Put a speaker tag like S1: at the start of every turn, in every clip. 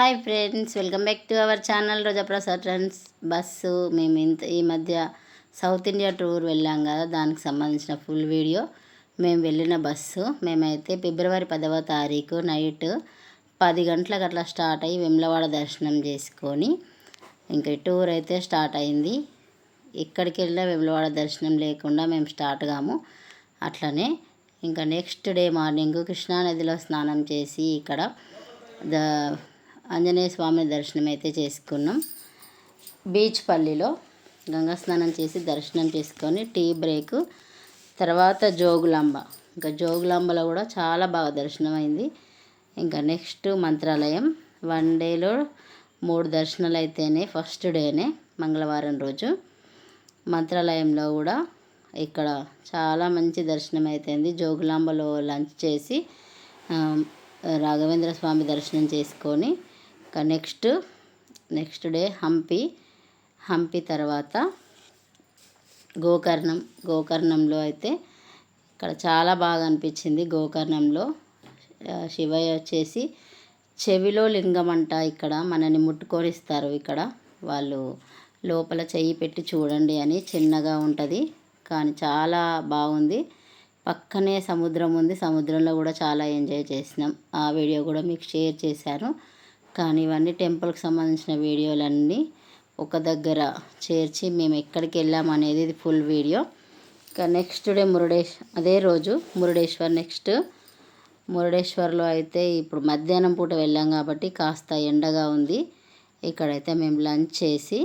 S1: Hi friends welcome back to our channel Roja Prasad friends. Bus మేము ఇంత ఈ మధ్య సౌత్ ఇండియా టూర్ వెళ్ళాం కదా దానికి సంబంధించిన ఫుల్ వీడియో. మేము వెళ్ళిన బస్సు మేమైతే ఫిబ్రవరి పదవ తారీఖు నైట్ పది గంటలకు అట్లా స్టార్ట్ అయ్యి వెమ్లవాడ దర్శనం చేసుకొని ఇంకా టూర్ అయితే స్టార్ట్ అయింది. ఎక్కడికి వెళ్ళినా వెమ్లవాడ దర్శనం లేకుండా మేము స్టార్ట్ కాము. అట్లనే ఇంకా నెక్స్ట్ డే మార్నింగ్ కృష్ణానదిలో స్నానం చేసి ఇక్కడ ద ఆంజనేయ స్వామి దర్శనం అయితే చేసుకున్నాం. బీచ్ పల్లిలో గంగా స్నానం చేసి దర్శనం చేసుకొని టీ బ్రేక్ తర్వాత జోగులాంబ. ఇంకా జోగులాంబలో కూడా చాలా బాగా దర్శనం అయింది ఇంకా నెక్స్ట్ మంత్రాలయం. వన్ డేలో మూడు దర్శనాలు అయితేనే ఫస్ట్ డేనే మంగళవారం రోజు. మంత్రాలయంలో కూడా ఇక్కడ చాలా మంచి దర్శనం అయితేంది. జోగులాంబలో లంచ్ చేసి రాఘవేంద్ర స్వామి దర్శనం చేసుకొని ఇంకా next next day Hampi Hampi తర్వాత గోకర్ణం గోకర్ణంలో అయితే ఇక్కడ చాలా బాగా అనిపించింది గోకర్ణంలో. శివయ్య వచ్చేసి చెవిలో లింగం అంట ఇక్కడ మనని ముట్టుకొనిస్తారు ఇక్కడ. వాళ్ళు లోపల చెయ్యి పెట్టి చూడండి అని చిన్నగా ఉంటుంది కానీ చాలా బాగుంది. పక్కనే సముద్రం ఉంది సముద్రంలో కూడా చాలా ఎంజాయ్ చేసినాం. ఆ వీడియో కూడా మీకు షేర్ చేశాను. కానీ ఇవన్నీ టెంపుల్కి సంబంధించిన వీడియోలన్నీ ఒక దగ్గర చేర్చి మేము ఎక్కడికి వెళ్ళాము అనేది ఇది ఫుల్ వీడియో. ఇంకా నెక్స్ట్ డే మురుడేశ్ అదే రోజు మురుడేశ్వర్ నెక్స్ట్. మురుడేశ్వర్లో అయితే ఇప్పుడు మధ్యాహ్నం పూట వెళ్ళాం కాబట్టి కాస్త ఎండగా ఉంది. ఇక్కడైతే మేము లంచ్ చేసి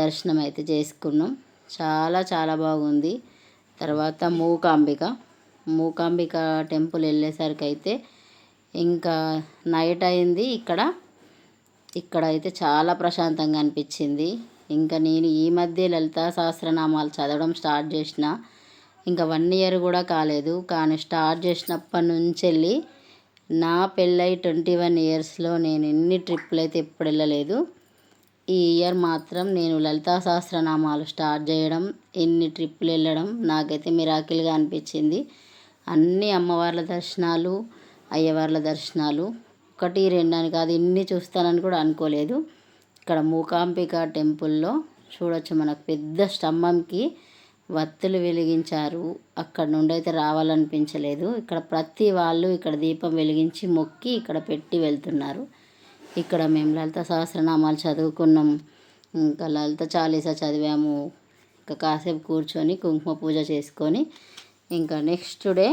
S1: దర్శనం అయితే చేసుకున్నాం. చాలా చాలా బాగుంది. తర్వాత మూకాంబిక. మూకాంబిక టెంపుల్ వెళ్ళేసరికి అయితే ఇంకా నైట్ అయింది ఇక్కడ. ఇక్కడ అయితే చాలా ప్రశాంతంగా అనిపించింది. ఇంకా నేను ఈ మధ్య లలితా సహస్రనామాలు చదవడం స్టార్ట్ చేసిన. ఇంకా వన్ ఇయర్ కూడా కాలేదు. కానీ స్టార్ట్ చేసినప్పటి నుంచి వెళ్ళి నా పెళ్ళై ట్వంటీ వన్ ఇయర్స్లో నేను ఎన్ని ట్రిప్పులు అయితే ఎప్పుడు వెళ్ళలేదు. ఈ ఇయర్ మాత్రం నేను లలితా సహస్రనామాలు స్టార్ట్ చేయడం ఎన్ని ట్రిప్పులు వెళ్ళడం నాకైతే మిరాకిల్గా అనిపించింది. అన్ని అమ్మవార్ల దర్శనాలు అయ్యవార్ల దర్శనాలు. ఒకటి రెండు అని కాదు ఇన్ని చూస్తానని కూడా అనుకోలేదు. ఇక్కడ మూకాంబిక టెంపుల్లో చూడొచ్చు మనకు పెద్ద స్తంభంకి వత్తులు వెలిగించారు. అక్కడ నుండి అయితే రావాలనిపించలేదు. ఇక్కడ ప్రతి వాళ్ళు ఇక్కడ దీపం వెలిగించి మొక్కి ఇక్కడ పెట్టి వెళ్తున్నారు. ఇక్కడ మేము లలిత సహస్రనామాలు చదువుకున్నాం. ఇంకా లలిత చాలీసా చదివాము. ఇంకా కాసేపు కూర్చొని కుంకుమ పూజ చేసుకొని ఇంకా నెక్స్ట్ డే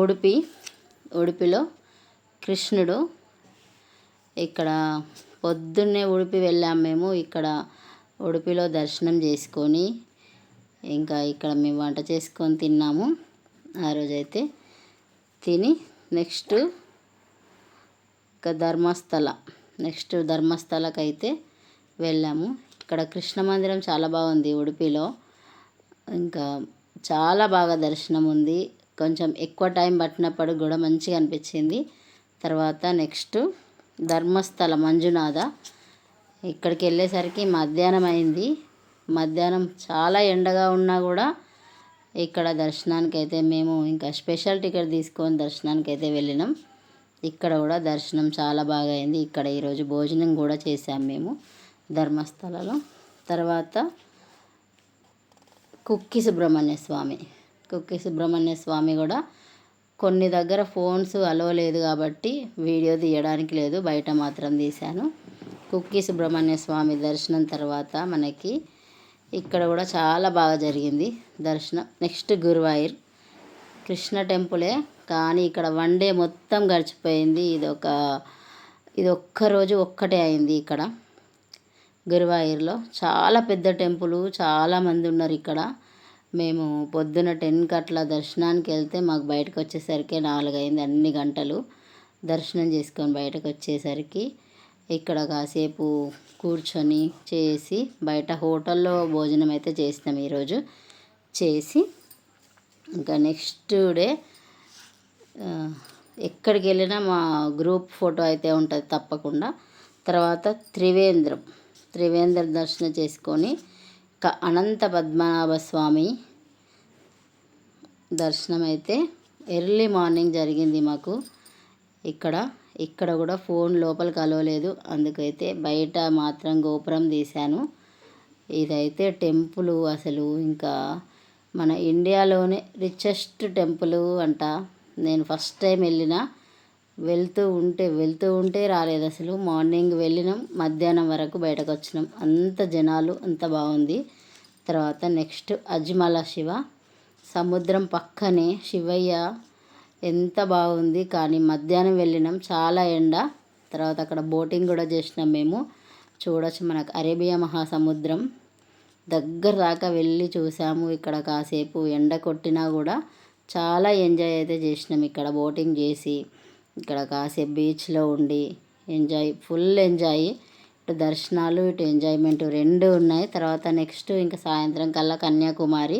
S1: ఉడిపి ఉడిపిలో కృష్ణుడు. ఇక్కడ పొద్దున్నే ఉడిపి వెళ్ళాం మేము. ఇక్కడ ఉడిపిలో దర్శనం చేసుకొని ఇంకా ఇక్కడ మేము వంట చేసుకొని తిన్నాము. ఆ రోజైతే తిని నెక్స్ట్ ఇంకా ధర్మస్థల నెక్స్ట్ ధర్మస్థలకైతే వెళ్ళాము. ఇక్కడ కృష్ణ మందిరం చాలా బాగుంది ఉడిపిలో. ఇంకా చాలా బాగా దర్శనం ఉంది కొంచెం ఎక్కువ టైం పట్టినప్పుడు కూడా మంచిగా అనిపించింది. తర్వాత నెక్స్ట్ ధర్మస్థల మంజునాథ. ఇక్కడికి వెళ్ళేసరికి మధ్యాహ్నం అయింది. మధ్యాహ్నం చాలా ఎండగా ఉన్నా కూడా ఇక్కడ దర్శనానికి అయితే మేము ఇంకా స్పెషల్ టికెట్ తీసుకొని దర్శనానికి అయితే వెళ్ళినాం. ఇక్కడ కూడా దర్శనం చాలా బాగా అయింది. ఇక్కడ ఈరోజు భోజనం కూడా చేసాం మేము ధర్మస్థలలో. తర్వాత కుక్కి సుబ్రహ్మణ్య స్వామి. కుక్కి సుబ్రహ్మణ్య స్వామి కూడా కొన్ని దగ్గర ఫోన్స్ అలో లేదు కాబట్టి వీడియో తీయడానికి లేదు బయట మాత్రం తీశాను. కుక్కి సుబ్రహ్మణ్య స్వామి దర్శనం తర్వాత మనకి ఇక్కడ కూడా చాలా బాగా జరిగింది దర్శనం. నెక్స్ట్ గురువాయూర్ కృష్ణ టెంపులే. కానీ ఇక్కడ వన్ డే మొత్తం గడిచిపోయింది. ఇది ఒక ఇది ఒక్కరోజు ఒక్కటే అయింది ఇక్కడ గురువాయూర్లో. చాలా పెద్ద టెంపుల్ చాలామంది ఉన్నారు ఇక్కడ. మేము పొద్దున టెన్కి అట్లా దర్శనానికి వెళ్తే మాకు బయటకు వచ్చేసరికి నాలుగు అయింది అన్ని గంటలు దర్శనం చేసుకొని బయటకు వచ్చేసరికి ఇక్కడ కాసేపు కూర్చొని చేసి బయట హోటల్లో భోజనం అయితే చేసినాం ఈరోజు. చేసి ఇంకా నెక్స్ట్ డే ఎక్కడికి వెళ్ళినా మా గ్రూప్ ఫోటో అయితే ఉంటుంది తప్పకుండా. తర్వాత త్రివేంద్రం త్రివేంద్ర దర్శనం చేసుకొని అనంత పద్మనాభ స్వామి దర్శనం అయితే ఎర్లీ మార్నింగ్ జరిగింది మాకు. ఇక్కడ ఇక్కడ కూడా ఫోన్ లోపల కలవలేదు. అందుకైతే బయట మాత్రం గోపురం తీశాను. ఇదైతే టెంపుల్ అసలు ఇంకా మన ఇండియాలోనే రిచెస్ట్ టెంపుల్ అంట. నేను ఫస్ట్ టైం వెళ్ళిన వెళ్తూ ఉంటే వెళ్తూ ఉంటే రాలేదు అసలు. మార్నింగ్ వెళ్ళినాం మధ్యాహ్నం వరకు బయటకు వచ్చినాం అంత జనాలు అంత బాగుంది. తర్వాత నెక్స్ట్ అజ్మల శివ. సముద్రం పక్కనే శివయ్య. ఎంత బాగుంది. కానీ మధ్యాహ్నం వెళ్ళినాం చాలా ఎండ. తర్వాత అక్కడ బోటింగ్ కూడా చేసినాం మేము. చూడొచ్చు మనకు అరేబియా మహాసముద్రం. దగ్గర దాకా వెళ్ళి చూసాము ఇక్కడ కాసేపు. ఎండ కొట్టినా కూడా చాలా ఎంజాయ్ అయితే చేసినాం ఇక్కడ బోటింగ్ చేసి. ఇక్కడ కాసేపు బీచ్లో ఉండి ఎంజాయ్ ఫుల్ ఎంజాయ్. ఇటు దర్శనాలు ఇటు ఎంజాయ్మెంట్ రెండు ఉన్నాయి. తర్వాత నెక్స్ట్ ఇంకా సాయంత్రం కల్లా కన్యాకుమారి.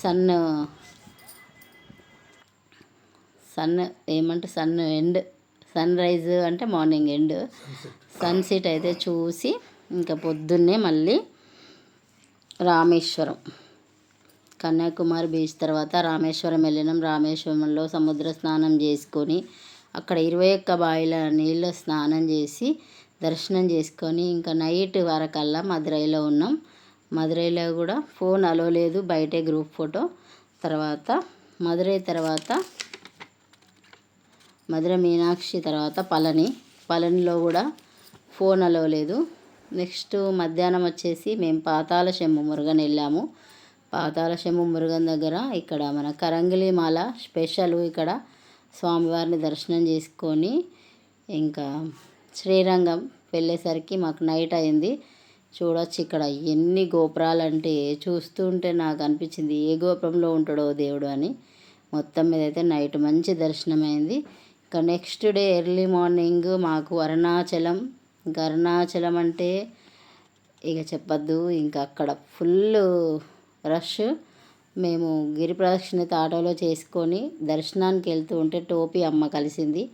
S1: సన్ సన్ ఏమంటే సన్ ఎండ్ సన్ రైజ్ అంటే మార్నింగ్ ఎండ్. సన్సెట్ అయితే చూసి ఇంకా పొద్దున్నే మళ్ళీ రామేశ్వరం. కన్యాకుమారి బీచ్ తర్వాత రామేశ్వరం వెళ్ళినాం. రామేశ్వరంలో సముద్ర స్నానం చేసుకొని అక్కడ ఇరవై ఒక్క బావిల నీళ్ళు స్నానం చేసి దర్శనం చేసుకొని ఇంకా నైట్ వరకల్లా మదురైలో ఉన్నాం. మదురైలో కూడా ఫోన్ అలో లేదు బయటే గ్రూప్ ఫోటో. తర్వాత మదురై తర్వాత మధుర మీనాక్షి తర్వాత పళని. పళనిలో కూడా ఫోన్ అలో లేదు. నెక్స్ట్ మధ్యాహ్నం వచ్చేసి మేము పాతాల శంభు మురుగన్ వెళ్ళాము. పాతాల శంభు మురుగన్ దగ్గర ఇక్కడ మన కరంగిలి మాల స్పెషల్ ఇక్కడ స్వామివారిని దర్శనం చేసుకొని ఇంకా శ్రీరంగం వెళ్ళేసరికి మాకు నైట్ అయింది. చూడొచ్చు ఇక్కడ ఎన్ని గోపురాలంటే చూస్తుంటే నాకు అనిపించింది ఏ గోపురంలో ఉంటాడో దేవుడు అని. మొత్తం మీద అయితే నైట్ మంచి దర్శనం అయింది ఇంకా నెక్స్ట్ డే ఎర్లీ మార్నింగ్ మాకు అరుణాచలం. ఇంకా అరుణాచలం అంటే ఇక చెప్పద్దు ఇంకా అక్కడ ఫుల్ రష్ మేము గిరి ప్రదక్షిణ ఆటోలో చేసుకొని దర్శనానికి వెళ్తూ ఉంటే టోపీ అమ్మ కలిసింది.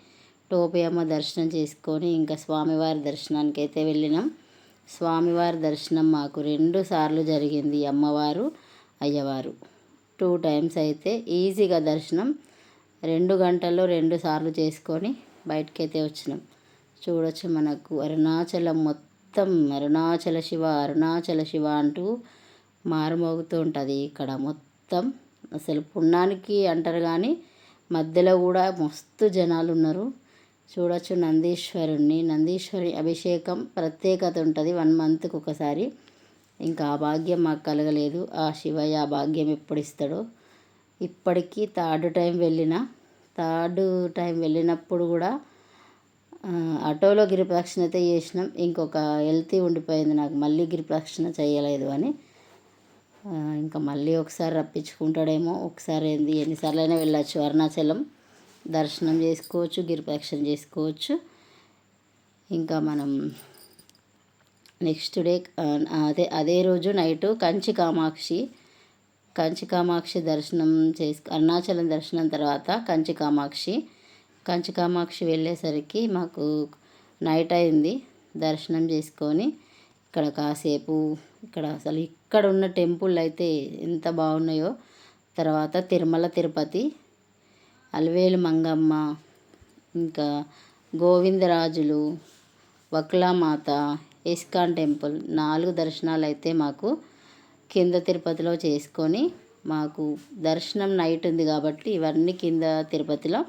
S1: టోపీ అమ్మ దర్శనం చేసుకొని ఇంకా స్వామివారి దర్శనానికి అయితే వెళ్ళినాం. స్వామివారి దర్శనం మాకు రెండు సార్లు జరిగింది అమ్మవారు అయ్యవారు. టూ టైమ్స్ అయితే ఈజీగా దర్శనం. రెండు గంటల్లో రెండు సార్లు చేసుకొని బయటకైతే వచ్చినాం. చూడొచ్చు మనకు అరుణాచలం మొత్తం అరుణాచల శివ అరుణాచల శివ అంటూ మారుమోగుతూ ఉంటుంది ఇక్కడ మొత్తం. మొత్తం అసలు పుణ్యానికి అంటారు కానీ మధ్యలో కూడా మస్తు జనాలు ఉన్నారు. చూడొచ్చు నందీశ్వరుణ్ణి. నందీశ్వరి అభిషేకం ప్రత్యేకత ఉంటుంది. వన్ మంత్కి ఒకసారి. ఇంకా ఆ భాగ్యం మాకు కలగలేదు. ఆ శివయ్య ఆ భాగ్యం ఎప్పుడు ఇస్తాడో. ఇప్పటికీ థర్డ్ టైం వెళ్ళిన థర్డ్ టైం వెళ్ళినప్పుడు కూడా ఆటోలో గిరి ప్రదక్షిణ అయితే చేసినాం. ఇంకొక హెల్తీ ఉండిపోయింది నాకు. మళ్ళీ గిరి ప్రదక్షిణ చేయలేదు అని. ఇంకా మళ్ళీ ఒకసారి రప్పించుకుంటాడేమో. ఒకసారి ఏంది ఎన్నిసార్లు అయినా వెళ్ళచ్చు. అరుణాచలం దర్శనం చేసుకోవచ్చు గిరిపక్షం చేసుకోవచ్చు. ఇంకా మనం నెక్స్ట్ డే అదే అదే రోజు నైటు కంచి కామాక్షి కంచి కామాక్షి దర్శనం చేసు అరుణాచలం దర్శనం తర్వాత కంచి కామాక్షి కంచి కామాక్షి వెళ్ళేసరికి మాకు నైట్ అయింది దర్శనం చేసుకొని ఇక్కడ కాసేపు ఇక్కడ అసలు ఇక్కడ ఉన్న టెంపుల్ అయితే ఎంత బాగున్నాయో. తర్వాత తిరుమల తిరుపతి అలివేలు మంగమ్మ ఇంకా గోవిందరాజులు వక్లామాత ఇస్కాన్ టెంపుల్ నాలుగు దర్శనాలు అయితే మాకు కింద తిరుపతిలో చేసుకొని మాకు దర్శనం నైట్ ఉంది కాబట్టి ఇవన్నీ కింద తిరుపతిలో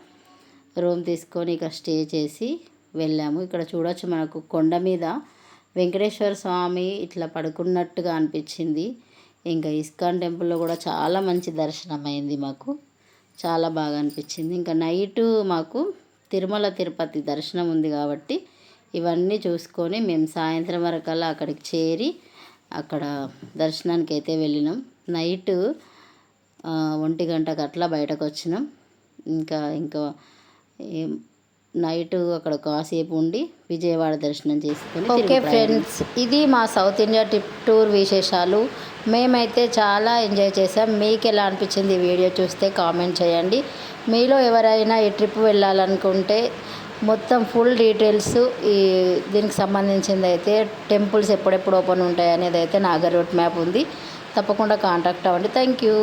S1: రూమ్ తీసుకొని ఇక్కడ స్టే చేసి వెళ్ళాము. ఇక్కడ చూడొచ్చు మనకు కొండ మీద వెంకటేశ్వర స్వామి ఇట్లా పడుకున్నట్టుగా అనిపించింది. ఇంకా ఇస్కాన్ టెంపుల్లో కూడా చాలా మంచి దర్శనం అయింది మాకు. చాలా బాగా అనిపించింది. ఇంకా నైటు మాకు తిరుమల తిరుపతి దర్శనం ఉంది కాబట్టి ఇవన్నీ చూసుకొని మేము సాయంత్రం వరకల్లా అక్కడికి చేరి అక్కడ దర్శనానికి అయితే వెళ్ళినాం. నైట్ ఒంటి గంటకు అట్లా బయటకు వచ్చినాం. ఇంకా ఇంకా నైట్ అక్కడ కాసేపు ఉండి విజయవాడ దర్శనం చేసుకుని ఓకే ఫ్రెండ్స్ ఇది మా సౌత్ ఇండియా ట్రిప్ టూర్ విశేషాలు. మేమైతే చాలా ఎంజాయ్ చేసాం మీకు ఎలా అనిపించింది ఈ వీడియో చూస్తే కామెంట్ చేయండి. మీలో ఎవరైనా ఈ ట్రిప్ వెళ్ళాలనుకుంటే మొత్తం ఫుల్ డీటెయిల్స్ ఈ దీనికి సంబంధించింది అయితే టెంపుల్స్ ఎప్పుడెప్పుడు ఓపెన్ ఉంటాయి అనేది అయితే నాగర్ రూట్ మ్యాప్ ఉంది. తప్పకుండా కాంటాక్ట్ అవ్వండి. Thank you.